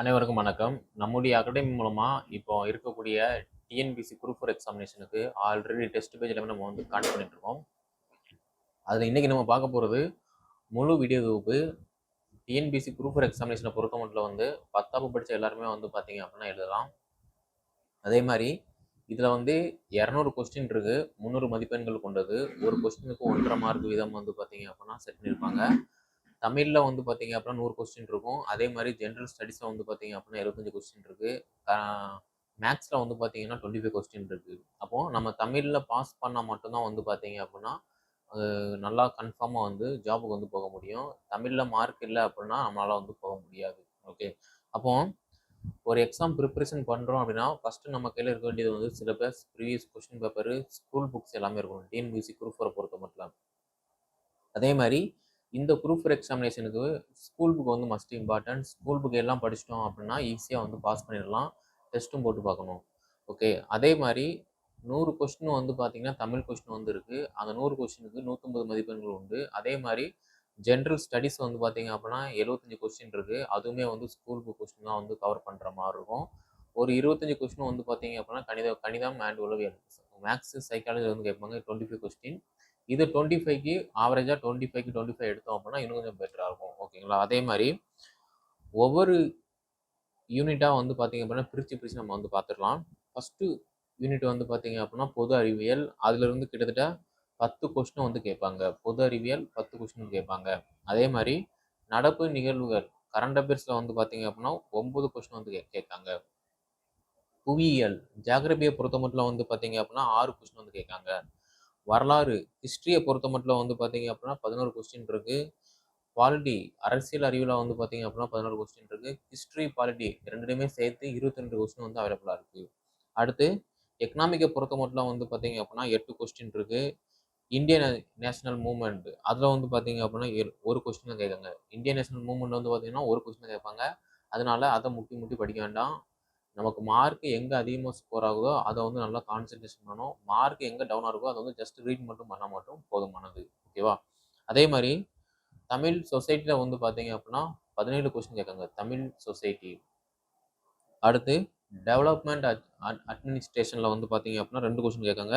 அனைவருக்கும் வணக்கம். நம்முடைய அகாடமி மூலமாக இப்போ இருக்கக்கூடிய டிஎன்பிசி குரூப் ஃபோர் எக்ஸாமினேஷனுக்கு ஆல்ரெடி டெஸ்ட் பேஜ் எல்லாமே நம்ம வந்து கான்ட் பண்ணிட்டுருக்கோம் அதில் இன்றைக்கி நம்ம பார்க்க போகிறது முழு வீடியோ தொகுப்பு டிஎன்பிசி குரூப் ஃபோர் எக்ஸாமினேஷனை பொறுத்த மட்டும் வந்து பத்தாப்பு படித்த எல்லாருமே வந்து பார்த்தீங்க அப்படின்னா எழுதலாம். அதே மாதிரி இதில் வந்து இரநூறு கொஸ்டின் இருக்குது முந்நூறு மதிப்பெண்கள் கொண்டது. ஒரு கொஸ்டினுக்கு ஒன்றரை மார்க் வீதம் வந்து பார்த்தீங்க அப்படின்னா செட் பண்ணியிருப்பாங்க. தமிழில் வந்து பார்த்தீங்க அப்படின்னா நூறு கொஸ்டின் இருக்கும். அதே மாதிரி ஜென்ரல் ஸ்டடீஸில் வந்து பார்த்தீங்க அப்படின்னா இருபத்தஞ்சு கொஸ்டின் இருக்குது மேக்ஸில் வந்து பார்த்தீங்கன்னா டுவெண்ட்டி ஃபைவ் கொஸ்டின் இருக்குது அப்போது நம்ம தமிழில் பாஸ் பண்ணால் மட்டும்தான் வந்து பார்த்தீங்க அப்படின்னா நல்லா கன்ஃபார்மாக வந்து ஜாபுக்கு வந்து போக முடியும். தமிழில் மார்க் இல்லை அப்படின்னா நம்மளால் வந்து போக முடியாது. ஓகே அப்போ ஒரு எக்ஸாம் ப்ரிப்பரேஷன் பண்ணுறோம் அப்படின்னா ஃபஸ்ட்டு நம்ம கையில் இருக்க வேண்டியது வந்து syllabus previous question paper school books எல்லாமே இருக்கும் டிஎன்பிசி குரூப் ஃபோரை பொறுத்த மட்டும். அதே மாதிரி இந்த குரூப் ஃபோர் எக்ஸாமினேஷனுக்கு ஸ்கூல் புக் வந்து மஸ்ட் இம்பார்ட்டன்ட் ஸ்கூல் புக் எல்லாம் படிச்சிட்டோம் அப்படின்னா ஈஸியாக வந்து பாஸ் பண்ணிடலாம். டெஸ்ட்டும் போட்டு பார்க்கணும். ஓகே அதே மாதிரி நூறு கொஸ்டின் வந்து பார்த்திங்கன்னா தமிழ் கொஸ்டின் வந்து இருக்குது அந்த நூறு கொஸ்டினுக்கு நூற்றம்பது மதிப்பெண்கள் உண்டு. அதே மாதிரி ஜென்ரல் ஸ்டடீஸ் வந்து பார்த்திங்க அப்படின்னா எழுபத்தஞ்சி கொஸ்டின் இருக்குது அதுவுமே வந்து ஸ்கூல் புக் கொஸ்டின் தான் வந்து கவர் பண்ணுற மாதிரி இருக்கும். ஒரு இருபத்தஞ்சி கொஸ்டின் வந்து பார்த்தீங்க அப்படின்னா கணித கணிதம் அண்ட் உளவியல். மேக்ஸ் சைக்காலஜி வந்து கேட்பாங்க டுவெண்ட்டி ஃபைவ் கொஸ்டின் இது டுவெண்ட்டி ஃபைவ்க்கு ஆவரேஜாக டுவெண்ட்டி ஃபைவ்க்கு டுவெண்ட்டி ஃபைவ் எடுத்தோம் அப்படின்னா இன்னும் கொஞ்சம் பெட்டராக இருக்கும். ஓகேங்களா அதே மாதிரி ஒவ்வொரு யூனிட்டாக வந்து பார்த்தீங்க அப்படின்னா பிரித்து பிரித்து நம்ம வந்து பார்த்துடலாம் ஃபஸ்ட்டு யூனிட் வந்து பார்த்தீங்க அப்படின்னா பொது அறிவியல். அதுலேருந்து கிட்டத்தட்ட பத்து கொஸ்டின் வந்து கேட்பாங்க. பொது அறிவியல் பத்து கொஸ்டின் கேட்பாங்க. அதே மாதிரி நடப்பு நிகழ்வுகள் கரண்ட் அஃபேர்ஸில் வந்து பார்த்திங்க அப்படின்னா ஒம்பது கொஸ்டின் வந்து கே கேட்காங்க புவியியல் ஜாகிரபியை பொறுத்த மட்டும் வந்து பார்த்தீங்க அப்படின்னா ஆறு கொஸ்டின் வந்து கேட்காங்க வரலாறு ஹிஸ்ட்ரியை பொறுத்த மட்டும் வந்து பார்த்தீங்க அப்படின்னா பதினோரு கொஸ்டின் இருக்குது பாலிட்டி அரசியல் அறிவில் வந்து பார்த்தீங்க அப்படின்னா பதினோரு கொஸ்டின் இருக்குது ஹிஸ்ட்ரி பாலிட்டி ரெண்டுலையுமே சேர்த்து இருபத்தி ரெண்டு கொஸ்டின் வந்து அவைலபிளாக இருக்குது அடுத்து எக்கனாமிக்கை பொறுத்த மட்டும் வந்து பார்த்தீங்க அப்படின்னா எட்டு கொஸ்டின் இருக்குது இந்தியன் நேஷனல் மூவ்மெண்ட் அதில் வந்து பார்த்தீங்க அப்படின்னா ஒரு கொஸ்டின் தான் கேட்காங்க இந்தியன் நேஷனல் மூவ்மெண்ட் வந்து பார்த்தீங்கன்னா ஒரு கொஸ்டின் கேட்பாங்க. அதனால அதை முட்டி முட்டி படிக்க வேண்டாம். நமக்கு மார்க் எங்கே அதிகமாக ஸ்கோர் ஆகுதோ அதை வந்து நல்லா கான்சென்ட்ரேஷன் பண்ணணும். மார்க் எங்கே டவுன் ஆகுதோ அதை வந்து ஜஸ்ட் ரீட் மட்டும் பண்ணால் மட்டும் போதுமானது. ஓகேவா அதே மாதிரி தமிழ் சொசைட்டியில் வந்து பார்த்தீங்க அப்படின்னா பதினேழு கொஸ்டின் கேட்காங்க. தமிழ் சொசைட்டி அடுத்து டெவலப்மெண்ட் அட்மினிஸ்ட்ரேஷனில் வந்து பார்த்தீங்க அப்படின்னா ரெண்டு கொஸ்டின் கேட்காங்க.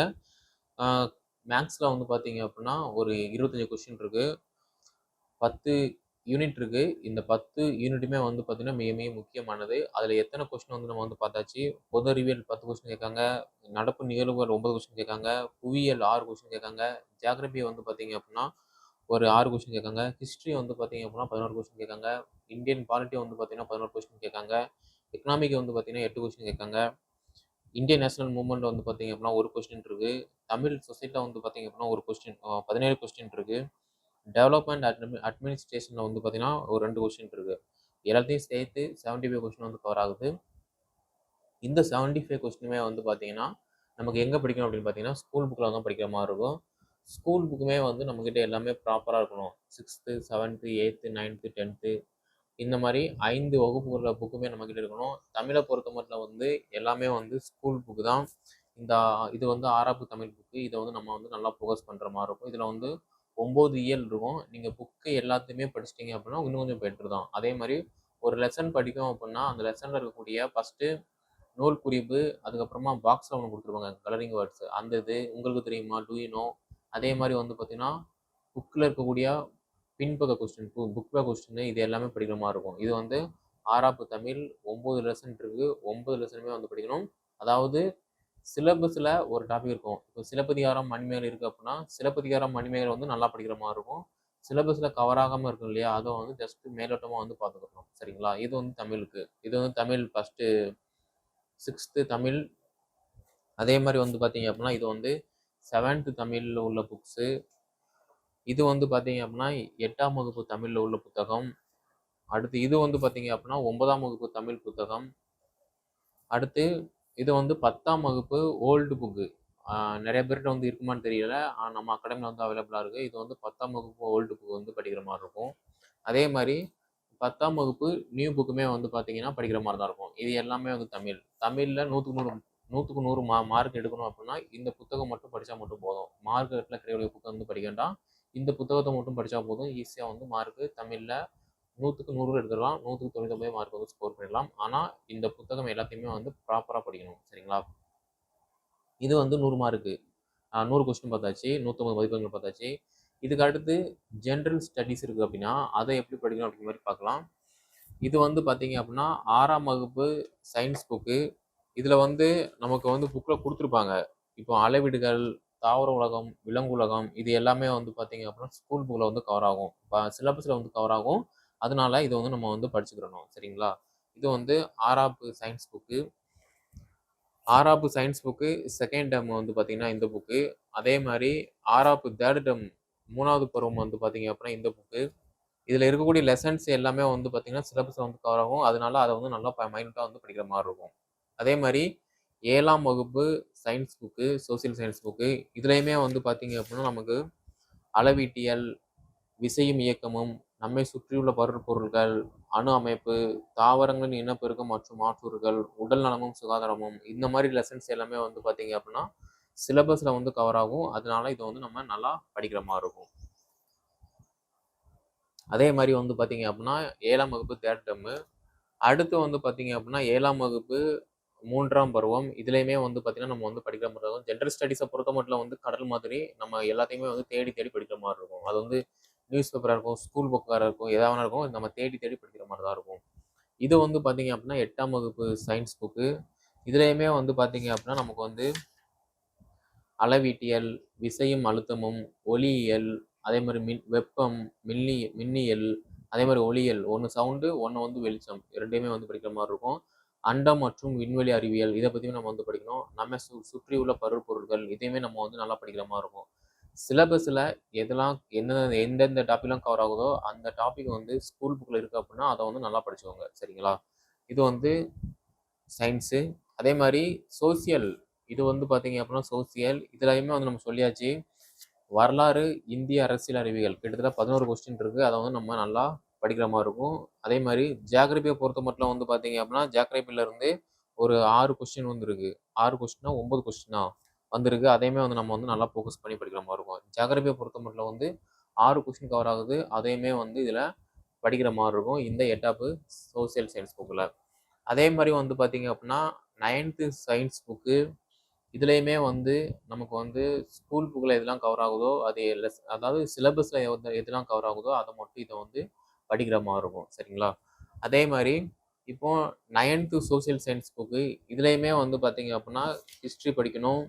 மேக்ஸில் வந்து பார்த்தீங்க அப்படின்னா ஒரு இருபத்தஞ்சி கொஸ்டின் இருக்குது பத்து யூனிட் இருக்குது இந்த பத்து யூனிட்டுமே வந்து பார்த்திங்கன்னா மிக மிக முக்கியமானது. அதில் எத்தனை கொஸ்டின் வந்து நம்ம வந்து பார்த்தாச்சு? பொது அறிவியல் பத்து கொஸ்டின் கேட்காங்க. நடப்பு நிகழ்வுகள் ஒன்பது கொஸ்டின் கேட்காங்க. புவியியல் ஆறு கொஸ்டின் கேட்காங்க. ஜியாகிரபியை வந்து பார்த்தீங்க அப்படின்னா ஒரு ஆறு கொஸ்டின் கேட்காங்க. ஹிஸ்ட்ரி வந்து பார்த்திங்க அப்படின்னா பதினோரு கொஸ்டின் கேட்காங்க. இந்தியன் பாலிட்டி வந்து பார்த்தீங்கன்னா பதினோரு கொஸ்டின் கேட்காங்க. எக்கனாமிக் வந்து பார்த்திங்கன்னா எட்டு கொஸ்டின் கேட்காங்க. இந்தியன் நேஷனல் மூவ்மெண்ட் வந்து பார்த்திங்க அப்படின்னா ஒரு கொஸ்டின் இருக்குது தமிழ் சொசைட்டியில் வந்து பார்த்தீங்க அப்படின்னா ஒரு கொஸ்டின் பதினேழு கொஸ்டின் இருக்குது டெவலப்மெண்ட் அட்மி அட்மினிஸ்ட்ரேஷனில் வந்து பார்த்தீங்கன்னா ஒரு ரெண்டு கொஷின் இருக்குது எல்லாத்தையும் சேர்த்து செவன்ட்டி ஃபைவ் கொஸ்டின் வந்து கவர் ஆகுது. இந்த செவன்ட்டி ஃபைவ் கொஸ்டினுமே வந்து பார்த்தீங்கன்னா நமக்கு எங்கே படிக்கணும் அப்படின்னு பார்த்தீங்கன்னா ஸ்கூல் புக்கில் தான் படிக்கிற மாதிரி இருக்கும். ஸ்கூல் புக்குமே வந்து நம்மக்கிட்ட எல்லாமே ப்ராப்பராக இருக்கணும். Sixth seventh eighth ninth tenth இந்த மாதிரி ஐந்து வகுப்புகளில் புக்குமே நம்மக்கிட்ட இருக்கணும். தமிழை பொறுத்த மட்டும் வந்து எல்லாமே வந்து ஸ்கூல் புக்கு தான். இந்த இது வந்து ஆறாப்பு தமிழ் புக்கு இதை வந்து நம்ம வந்து நல்லா ஃபோக்கஸ் பண்ணுற மாதிரி இருக்கும். இதில் வந்து ஒம்பது இயல் இருக்கும். நீங்கள் புக்கு எல்லாத்தையுமே படிச்சிட்டிங்க அப்படின்னா இன்னும் கொஞ்சம் பெட்ரு தான். அதே மாதிரி ஒரு லெசன் படிக்கும் அப்படின்னா அந்த லெசனில் இருக்கக்கூடிய ஃபஸ்ட்டு நூல் குறிப்பு அதுக்கப்புறமா பாக்ஸில் ஒன்று கொடுத்துருப்பாங்க கலரிங் வேர்ட்ஸ் அந்த இது உங்களுக்கு தெரியுமா? டூயினோ அதே மாதிரி வந்து பார்த்தீங்கன்னா புக்கில் இருக்கக்கூடிய பின்பக்க கொஸ்டின் புக் பேக் கொஸ்டின் இது எல்லாமே படிக்கிற மாதிரி இருக்கும். இது வந்து ஆறாப்பு தமிழ் ஒம்பது லெசன் இருக்குது ஒம்பது லெசனுமே வந்து படிக்கணும். அதாவது சிலபஸில் ஒரு டாபிக் இருக்கும். இப்போ சிலப்பதிகாரம் மணிமேகலை இருக்குது அப்படின்னா சிலப்பதிகாரம் மணிமேகலை வந்து நல்லா படிக்கிற மாதிரி இருக்கும். சிலபஸில் கவர் ஆகாமல் இருக்கும் இல்லையா? அதை வந்து ஜஸ்ட் மேலோட்டமாக வந்து பார்த்துக்கணும். சரிங்களா? இது வந்து தமிழுக்கு. இது வந்து தமிழ் ஃபஸ்ட்டு சிக்ஸ்த்து தமிழ். அதே மாதிரி வந்து பார்த்தீங்க அப்படின்னா இது வந்து செவன்த்து தமிழில் உள்ள புக்ஸு இது வந்து பார்த்தீங்க அப்படின்னா எட்டாம் வகுப்பு தமிழில் உள்ள புத்தகம். அடுத்து இது வந்து பார்த்தீங்க அப்படின்னா ஒன்பதாம் வகுப்பு தமிழ் புத்தகம். அடுத்து இது வந்து பத்தாம் வகுப்பு ஓல்டு புக்கு. நிறைய பேர்கிட்ட வந்து இருக்குமான்னு தெரியல. நம்ம அகாடமியில் வந்து அவைலபிளாக இருக்குது இது வந்து பத்தாம் வகுப்பு ஓல்டு புக்கு வந்து படிக்கிற மாதிரி இருக்கும். அதே மாதிரி பத்தாம் வகுப்பு நியூ புக்குமே வந்து பார்த்தீங்கன்னா படிக்கிற மாதிரி தான் இருக்கும். இது எல்லாமே வந்து தமிழ். தமிழில் நூற்றுக்கு நூறு நூற்றுக்கு நூறு மா மார்க் எடுக்கணும் அப்படின்னா இந்த புத்தகம் மட்டும் படித்தா மட்டும் போதும். மார்க்கெட்டில் கிடையாது புத்தகம் வந்து படிக்க வேண்டாம். இந்த புத்தகத்தை மட்டும் படித்தா போதும். ஈஸியாக வந்து மார்க்கு தமிழில் நூற்றுக்கு நூறு எடுத்துடலாம். நூற்றுக்கு தொண்ணூத்தொம்பது மார்க் வந்து ஸ்கோர் பண்ணிடலாம். ஆனால் இந்த புத்தகம் எல்லாத்தையுமே வந்து ப்ராப்பராக படிக்கணும். சரிங்களா? இது வந்து நூறு மார்க்கு நூறு கொஸ்டின் பார்த்தாச்சு. நூற்றம்பது மதிப்பெண்கள் பார்த்தாச்சு. இதுக்கு அடுத்து ஜென்ரல் ஸ்டடீஸ் இருக்குது அப்படின்னா அதை எப்படி படிக்கணும் அப்படிங்கிற மாதிரி பார்க்கலாம். இது வந்து பார்த்தீங்க அப்படின்னா ஆறாம் வகுப்பு சயின்ஸ் புக்கு இதில் வந்து நமக்கு வந்து புக்கில் கொடுத்துருப்பாங்க. இப்போ அளவீடுகள் தாவர உலகம் விலங்கு உலகம் இது எல்லாமே வந்து பார்த்தீங்க அப்படின்னா ஸ்கூல் புக்கில் வந்து கவர் ஆகும். இப்போ சிலபஸில் வந்து கவர் ஆகும். அதனால இதை வந்து நம்ம வந்து படிச்சுக்கிறணும் சரிங்களா? இது வந்து ஆறாப்பு சயின்ஸ் புக்கு ஆறாப்பு சயின்ஸ் புக்கு செகண்ட் டேர்ம் வந்து பார்த்திங்கன்னா இந்த புக்கு அதே மாதிரி ஆறாப்பு தேர்ட் டேர்ம் மூணாவது பருவம் வந்து பார்த்திங்க அப்படின்னா இந்த புக்கு இதில் இருக்கக்கூடிய லெசன்ஸ் எல்லாமே வந்து பார்த்திங்கன்னா சிலபஸில் வந்து கவர் ஆகும். அதனால அதை வந்து நல்லா மைண்டாக வந்து படிக்கிற மாதிரி இருக்கும். அதே மாதிரி ஏழாம் வகுப்பு science book social science book இதுலேயுமே வந்து பார்த்திங்க அப்படின்னா நமக்கு அளவீட்டியல் விசையும் இயக்கமும் நம்மை சுற்றியுள்ள பருப்பொருள்கள் அணு அமைப்பு தாவரங்களின் இனப்பெருக்கம் மற்றும் மாற்றூறுகள் உடல் நலமும் சுகாதாரமும் இந்த மாதிரி லெசன்ஸ் எல்லாமே வந்து பார்த்தீங்க அப்படின்னா சிலபஸில் வந்து கவர் ஆகும். அதனால இதை வந்து நம்ம நல்லா படிக்கிற மாதிரி இருக்கும். அதே மாதிரி வந்து பார்த்தீங்க அப்படின்னா ஏழாம் வகுப்பு தேர்ட் அடுத்து வந்து பார்த்தீங்க அப்படின்னா ஏழாம் வகுப்பு மூன்றாம் பருவம். இதுலேயுமே வந்து பார்த்தீங்கன்னா நம்ம வந்து படிக்கிற மாதிரி இருக்கும். ஜென்ரல் ஸ்டடீஸை பொறுத்த மட்டும் வந்து கடல் மாதிரி நம்ம எல்லாத்தையுமே வந்து தேடி தேடி படிக்கிற மாதிரி இருக்கும். அது வந்து நியூஸ் பேப்பராக இருக்கும் ஸ்கூல் புக்காக இருக்கும் எதாவது இருக்கும் நம்ம தேடி தேடி படிக்கிற மாதிரி தான் இருக்கும். இது வந்து பார்த்தீங்க அப்படின்னா எட்டாம் வகுப்பு சயின்ஸ் புக்கு இதுலேயுமே வந்து பார்த்தீங்க அப்படின்னா நமக்கு வந்து அளவீட்டியல் விசையும் அழுத்தமும் ஒளியியல் அதே மாதிரி மின் வெப்பம் மின்னி மின்னியல் அதே மாதிரி ஒளியியல் ஒன்று சவுண்டு ஒன்று வந்து வெளிச்சம் ரெண்டையுமே வந்து படிக்கிற மாதிரி இருக்கும். அண்டம் மற்றும் விண்வெளி அறிவியல் இதை பற்றியும் நம்ம வந்து படிக்கணும். நம்ம சு சுற்றி உள்ள பருப்பொருட்கள் இதையுமே நம்ம வந்து நல்லா படிக்கிற மாதிரி இருக்கும். சிலபஸில் எதெல்லாம் என்னென்ன எந்தெந்த டாப்பிக்லாம் கவர் ஆகுதோ அந்த டாபிக் வந்து ஸ்கூல் புக்கில் இருக்குது அப்படின்னா அதை வந்து நல்லா படிச்சுக்கோங்க. சரிங்களா? இது வந்து சயின்ஸு அதே மாதிரி சோசியல் இது வந்து பார்த்தீங்க அப்படின்னா சோசியல் இதுலையுமே வந்து நம்ம சொல்லியாச்சு வரலாறு இந்திய அரசியல் அறிவியல். கிட்டத்தட்ட பதினோரு கொஸ்டின் இருக்குது அதை வந்து நம்ம நல்லா படிக்கிற மாதிரி இருக்கும். அதே மாதிரி ஜியாகிரபியை பொறுத்த மட்டும் வந்து பார்த்தீங்க அப்படின்னா ஜியாகிரபியில் இருந்து ஒரு ஆறு கொஸ்டின் வந்துருக்கு. ஆறு கொஸ்டினா ஒம்பது கொஸ்டினா வந்திருக்கு. அதையுமே வந்து நம்ம வந்து நல்லா ஃபோக்கஸ் பண்ணி படிக்கிற மாதிரி இருக்கும். ஜாகிரபியை பொறுத்த மட்டும் வந்து ஆறு கொஸ்டின் கவர் ஆகுது. அதையுமே வந்து இதில் படிக்கிற மாதிரி இருக்கும். இந்த எட்டாப்பு சோசியல் சயின்ஸ் புக்கில் அதே மாதிரி வந்து பார்த்திங்க அப்படின்னா நைன்த்து சயின்ஸ் புக்கு இதுலேயுமே வந்து நமக்கு வந்து ஸ்கூல் புக்கில் எதெல்லாம் கவர் ஆகுதோ அது லெஸ் அதாவது சிலபஸில் எதெல்லாம் கவர் ஆகுதோ அதை மட்டும் இதை வந்து படிக்கிற மாதிரி இருக்கும். சரிங்களா? அதே மாதிரி இப்போது நைன்த்து சோசியல் சயின்ஸ் புக்கு இதுலேயுமே வந்து பார்த்திங்க அப்படின்னா ஹிஸ்ட்ரி படிக்கணும்.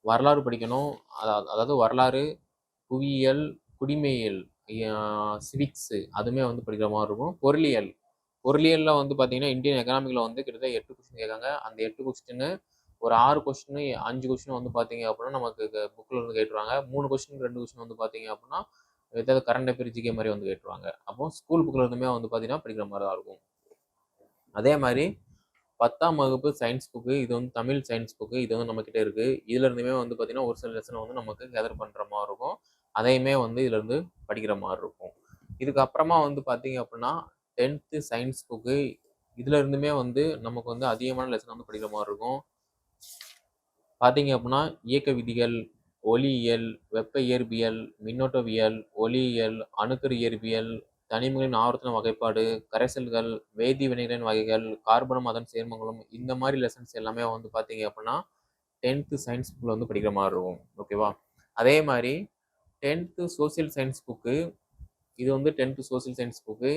வரலாறு படிக்கணும். அதா- அதாவது வரலாறு புவியியல் குடிமையியல் சிவிக்ஸு அதுவுமே வந்து படிக்கிற மாதிரி இருக்கும். பொருளியல். பொருளியலில் வந்து பார்த்தீங்கன்னா இந்தியன் எக்கனாமிக்கில் வந்து கிட்டத்தட்ட எட்டு கொஸ்டின் கேட்காங்க. அந்த எட்டு கொஸ்டின் ஒரு ஆறு கொஸ்டின் அஞ்சு கொஸ்டின் வந்து பார்த்தீங்க அப்படின்னா நமக்கு புக்கில் இருந்து கேட்டுருவாங்க. மூணு கொஸ்டின் ரெண்டு கொஸ்டின் வந்து பார்த்தீங்க அப்படின்னா ஏதாவது கரண்ட் அஃபேர் ஜிகே மாதிரி வந்து கேட்டுருவாங்க. அப்போ ஸ்கூல் புக்கில் இருந்துமே வந்து பார்த்தீங்கன்னா படிக்கிற மாதிரி தான் இருக்கும். அதே மாதிரி பத்தாம் வகுப்பு சயின்ஸ் புக்கு இது வந்து தமிழ் சயின்ஸ் புக்கு இது வந்து நம்மக்கிட்ட இருக்குது இதுல இருந்துமே வந்து பார்த்தீங்கன்னா ஒரு சில லெசனை வந்து நமக்கு கேதர் பண்ணுற மாதிரி இருக்கும். அதையுமே வந்து இதுலேருந்து படிக்கிற மாதிரி இருக்கும். இதுக்கப்புறமா வந்து பார்த்தீங்க அப்படின்னா டென்த்து சயின்ஸ் புக்கு இதுலேருந்துமே வந்து நமக்கு வந்து அதிகமான லெசன் வந்து படிக்கிற மாதிரி இருக்கும். பார்த்தீங்க அப்படின்னா இயக்க விதிகள் ஒளியியல் வெப்ப இயற்பியல் மின்னோட்டவியல் ஒளியியல் அணுக்கரு இயற்பியல் தனிமங்களின் ஆவர்த்தன வகைப்பாடு கரைசல்கள் வேதி வினைகளின் வகைகள் கார்பனும் அதன் சேர்மங்களும் இந்த மாதிரி லெசன்ஸ் எல்லாமே வந்து பார்த்தீங்க அப்படின்னா டென்த்து சயின்ஸ் புக்கில் வந்து படிக்கிற மாதிரி இருக்கும். ஓகேவா அதே மாதிரி டென்த்து சோசியல் சயின்ஸ் புக்கு இது வந்து tenth social science book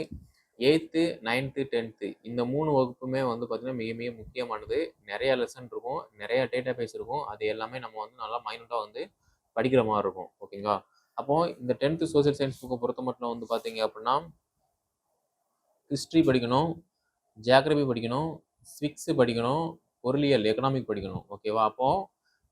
eighth ninth tenth இந்த மூணு வகுப்புமே வந்து பார்த்திங்கன்னா மிக மிக முக்கியமானது. நிறைய லெசன் இருக்கும். நிறைய டேட்டா பேஸ் இருக்கும். அது எல்லாமே நம்ம வந்து நல்லா மைனூட்டாக வந்து படிக்கிற மாதிரி இருக்கும். ஓகேங்களா அப்போ இந்த டென்த்து சோசியல் சயின்ஸ் புக்கை பொறுத்த மட்டும் வந்து பார்த்தீங்க அப்படின்னா ஹிஸ்ட்ரி படிக்கணும் ஜியாகிரபி படிக்கணும் ஸ்விக்ஸு படிக்கணும் பொருளியல் எக்கனாமிக் படிக்கணும். ஓகேவா அப்போது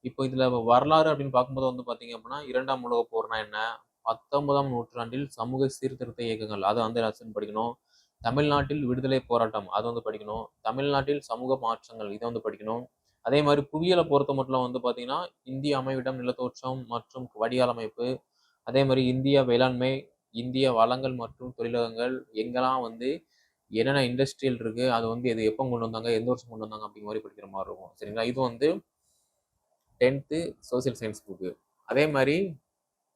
இப்போ இதில் வரலாறு அப்படின்னு பார்க்கும்போது வந்து பார்த்தீங்க அப்படின்னா இரண்டாம் உலக போர்னா என்ன? பத்தொன்பதாம் நூற்றாண்டில் சமூக சீர்திருத்த இயக்கங்கள். அதை வந்து லெசன் படிக்கணும்? தமிழ்நாட்டில் விடுதலை போராட்டம். அதை வந்து படிக்கணும். தமிழ்நாட்டில் சமூக மாற்றங்கள். இதை வந்து படிக்கணும். அதே மாதிரி புவியியலை பொறுத்த மட்டும் வந்து பார்த்தீங்கன்னா இந்திய அமைவிடம் நிலத்தோற்றம் மற்றும் வடிகால் அமைப்பு அதே மாதிரி இந்திய வேளாண்மை இந்திய வளங்கள் மற்றும் தொழிலகங்கள் எங்கெல்லாம் வந்து என்னென்ன இண்டஸ்ட்ரியல் இருக்கு அது வந்து எது எப்போ கொண்டு வந்தாங்க எந்த வருஷம் கொண்டு வந்தாங்க அப்படிங்கிற மாதிரி படிக்கிற மாதிரி இருக்கும். சரிங்களா? இது வந்து டென்த்து சோசியல் சயின்ஸ் புக்கு அதே மாதிரி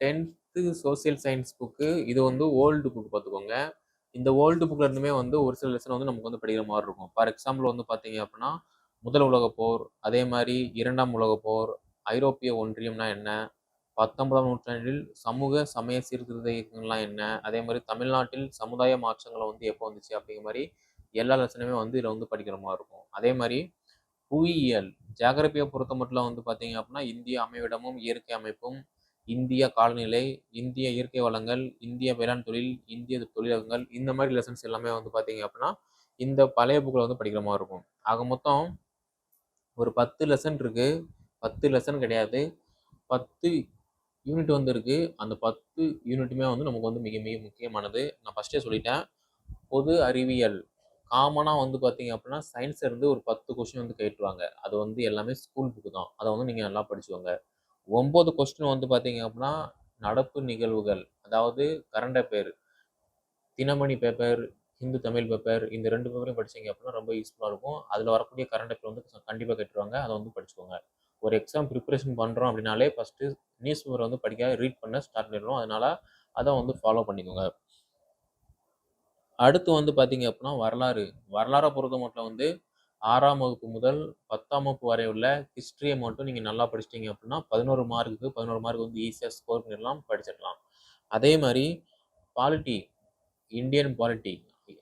டென்த்து சோசியல் சயின்ஸ் புக்கு இது வந்து ஓல்டு புக் பார்த்துக்கோங்க. இந்த ஓல்டு புக்கில் இருந்துமே வந்து ஒரு சில லெசன் வந்து நமக்கு வந்து படிக்கிற மாதிரி இருக்கும். ஃபார் எக்ஸாம்பிள் வந்து பார்த்தீங்க அப்படின்னா முதல் உலகப் போர் அதே மாதிரி இரண்டாம் உலகப் போர் ஐரோப்பிய ஒன்றியம்னா என்ன பத்தொன்பதாம் நூற்றாண்டில் சமூக சமய சீர்திருத்த இயக்கங்கள்லாம் என்ன? அதே மாதிரி தமிழ்நாட்டில் சமுதாய மாற்றங்களை வந்து எப்போ வந்துச்சு? அப்படிங்கிற மாதிரி எல்லா லெசனுமே வந்து இதில் வந்து படிக்கிற மாதிரி இருக்கும். அதே மாதிரி புவியியல் ஜாகிரபியை பொறுத்த மட்டும் வந்து பார்த்தீங்க அப்படின்னா இந்திய அமைவிடமும் இயற்கை அமைப்பும் இந்திய காலநிலை இந்திய இயற்கை வளங்கள் இந்திய வேளாண் தொழில் இந்திய தொழிலகங்கள் இந்த மாதிரி லெசன்ஸ் எல்லாமே வந்து பார்த்தீங்க அப்படின்னா இந்த பழைய புக்கில் வந்து படிக்கிற மாதிரி இருக்கும். ஆக மொத்தம் ஒரு பத்து லெசன் இருக்குது பத்து லெசன் கிடையாது. பத்து யூனிட் வந்து அந்த பத்து யூனிட்டுமே வந்து நமக்கு வந்து மிக மிக முக்கியமானது. நான் ஃபஸ்ட்டே சொல்லிட்டேன். பொது அறிவியல். காமனாக வந்து பார்த்தீங்க அப்படின்னா சயின்ஸ் இருந்து ஒரு பத்து கொஸ்டின் வந்து கேட்டுருவாங்க. அது வந்து எல்லாமே ஸ்கூல் புக்கு தான். அதை வந்து நீங்கள் நல்லா படிச்சுக்கோங்க. ஒம்பது கொஸ்டின் வந்து பார்த்தீங்க அப்படின்னா நடப்பு நிகழ்வுகள். அதாவது current affair Dinamani paper Hindu Tamil paper இந்த ரெண்டு பேப்பரையும் படிச்சீங்க அப்படின்னா ரொம்ப யூஸ்ஃபுல்லாக இருக்கும். அதில் வரக்கூடிய கரண்ட் அஃபேர் வந்து கண்டிப்பாக கேட்டுருவாங்க. அதை வந்து படிச்சுக்கோங்க. ஒரு எக்ஸாம் ப்ரிப்பரேஷன் பண்ணுறோம் அப்படின்னாலே ஃபஸ்ட்டு நியூஸ் பேப்பர் வந்து படிக்க ரீட் பண்ண ஸ்டார்ட் பண்ணிடணும் அதனால் அதை வந்து ஃபாலோ பண்ணிக்கோங்க. அடுத்து வந்து பார்த்தீங்க அப்படின்னா வரலாறு. வரலாறை பொறுத்த மட்டும் வந்து ஆறாம் வகுப்பு முதல் பத்தாம் வகுப்பு வரை உள்ள ஹிஸ்ட்ரியை மட்டும் நீங்கள் நல்லா படிச்சிட்டிங்க அப்படின்னா பதினோரு மார்க்குக்கு பதினோரு மார்க் வந்து ஈஸியாக ஸ்கோர் பண்ணிடலாம் படிச்சிடலாம். அதே மாதிரி பாலிட்டி இந்தியன் பாலிட்டி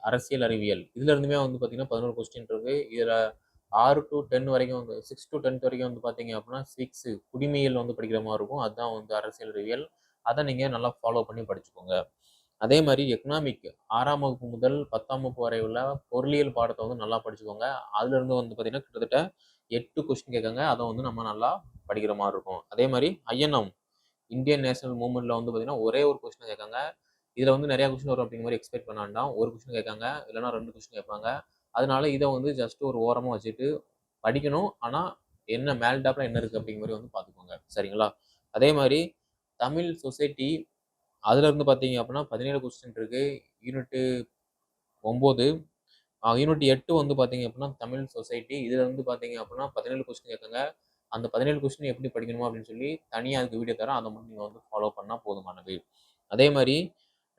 அரசியல் அறிவியல். இதுல இருந்துமே வந்து பார்த்தீங்கன்னா பதினோரு கொஸ்டின் இருக்குது இதில் ஆறு டு டென் வரைக்கும் வந்து சிக்ஸ் டு டென்த் வரைக்கும் வந்து பார்த்தீங்க அப்படின்னா சிக்ஸு குடிமையில் வந்து படிக்கிற மாதிரி இருக்கும். அதுதான் வந்து அரசியல் அறிவியல் அதை நீங்கள் நல்லா ஃபாலோ பண்ணி படிச்சுக்கோங்க. அதே மாதிரி எக்கனாமிக் ஆறாம் வகுப்பு முதல் பத்தாம் வகுப்பு வரை உள்ள பொருளியல் பாடத்தை வந்து நல்லா படிச்சுக்கோங்க. அதுலேருந்து வந்து பார்த்தீங்கன்னா கிட்டத்தட்ட எட்டு கொஸ்டின் கேட்காங்க. அதை வந்து நம்ம நல்லா படிக்கிற மாதிரி இருக்கும். அதே மாதிரி ஐஎன்எம் இந்தியன் நேஷனல் மூமெண்ட்டில் வந்து பார்த்தீங்கன்னா ஒரே ஒரு கொஸ்டின் கேட்காங்க. இதில் வந்து நிறையா கொஸ்டின் வரும் அப்படிங்கிற மாதிரி எக்ஸ்பெக்ட் பண்ண வேண்டாம். ஒரு கொஸ்டின் கேட்காங்க. இல்லைனா ரெண்டு கொஸ்டின் கேட்பாங்க. அதனால இதை வந்து ஜஸ்ட் ஒரு ஓரமாக வச்சுட்டு படிக்கணும். ஆனால் என்ன மேல் என்ன இருக்குது அப்படிங்கிற மாதிரி வந்து பார்த்துக்கோங்க சரிங்களா? அதே மாதிரி தமிழ் சொசைட்டி அதுலேருந்து பார்த்தீங்க அப்படின்னா பதினேழு கொஸ்டின் இருக்குது யூனிட்டு ஒம்பது. யூனிட் எட்டு வந்து பார்த்தீங்க அப்படின்னா தமிழ் சொசைட்டி. இதுலேருந்து பார்த்தீங்க அப்படின்னா பதினேழு கொஸ்டின் கேட்குங்க. அந்த பதினேழு கொஸ்டின் எப்படி படிக்கணுமோ அப்படின்னு சொல்லி தனியாக அதுக்கு வீடியோ தரேன். அதை மட்டும் நீங்கள் வந்து ஃபாலோ பண்ணால் போதுமானது. அதே மாதிரி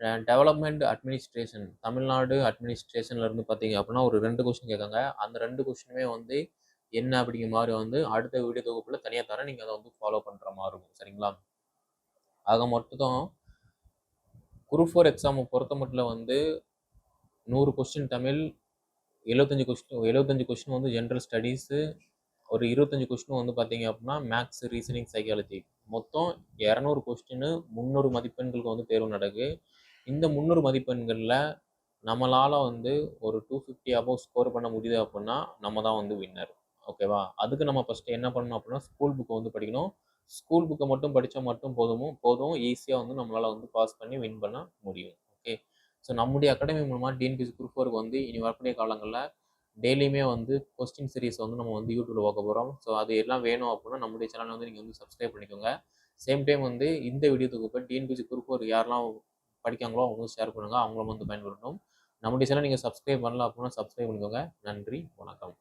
டெவலப்மெண்ட் அட்மினிஸ்ட்ரேஷன் தமிழ்நாடு அட்மினிஸ்ட்ரேஷன்ல இருந்து பார்த்தீங்க அப்படின்னா ஒரு ரெண்டு கொஸ்டின் கேட்காங்க. அந்த ரெண்டு கொஸ்டினுமே வந்து என்ன அப்படிங்கிற மாதிரி வந்து அடுத்த வீடியோ தொகுப்பில் தனியாக தரேன். நீங்கள் அதை வந்து ஃபாலோ பண்ணுற மாதிரி இருக்கும். சரிங்களா? ஆக மொத்தம் குரூப் ஃபோர் எக்ஸாமை பொறுத்த மட்டும் வந்து நூறு கொஸ்டின் தமிழ் எழுபத்தஞ்சு கொஸ்டின் எழுபத்தஞ்சு கொஸ்டின் வந்து ஜென்ரல் ஸ்டடீஸு ஒரு இருபத்தஞ்சு கொஸ்டின் வந்து பார்த்தீங்க அப்படின்னா மேக்ஸ் ரீசனிங் சைக்காலஜி மொத்தம் இரநூறு கொஸ்டின் முந்நூறு மதிப்பெண்களுக்கு வந்து தேர்வு நடக்கு. இந்த முந்நூறு மதிப்பெண்களில் நம்மளால் வந்து ஒரு டூ ஃபிஃப்டி அபவ் ஸ்கோர் பண்ண முடியுது அப்படின்னா நம்ம தான் வந்து வின்னர் ஓகேவா அதுக்கு நம்ம ஃபஸ்ட்டு என்ன பண்ணணும் அப்படின்னா ஸ்கூல் புக்கை வந்து படிக்கணும். ஸ்கூல் புக்கை மட்டும் படித்தா மட்டும் போதுமோ? போதும். ஈஸியாக வந்து நம்மளால் வந்து பாஸ் பண்ணி வின் பண்ண முடியும். ஓகே ஸோ நம்முடைய அகாடமி மூலமாக டிஎன்பிசி குரூப் ஃபோருக்கு வந்து இனி வரக்கூடிய காலங்களில் டெய்லியுமே வந்து கொஸ்டின் சீரிஸ் வந்து நம்ம வந்து யூடியூப்பில் பார்க்க போகிறோம் ஸோ அது எல்லாம் வேணும் அப்படின்னா நம்முடைய சேனலை வந்து நீங்கள் வந்து சப்ஸ்கிரைப் பண்ணிக்கோங்க. சேம் டைம் வந்து இந்த வீடியோ தொகுப்பை டிஎன்பிசி குரூப் ஃபோர் யாரெல்லாம் படிக்காங்களோ அவங்களும் ஷேர் பண்ணுங்கள் அவங்களும் வந்து பயன்படுத்தணும் நம்முடைய சேனல் நீங்கள் சப்ஸ்கிரைப் பண்ணல அப்படின்னா சப்ஸ்கிரைப் பண்ணிக்கோங்க. நன்றி. வணக்கம்.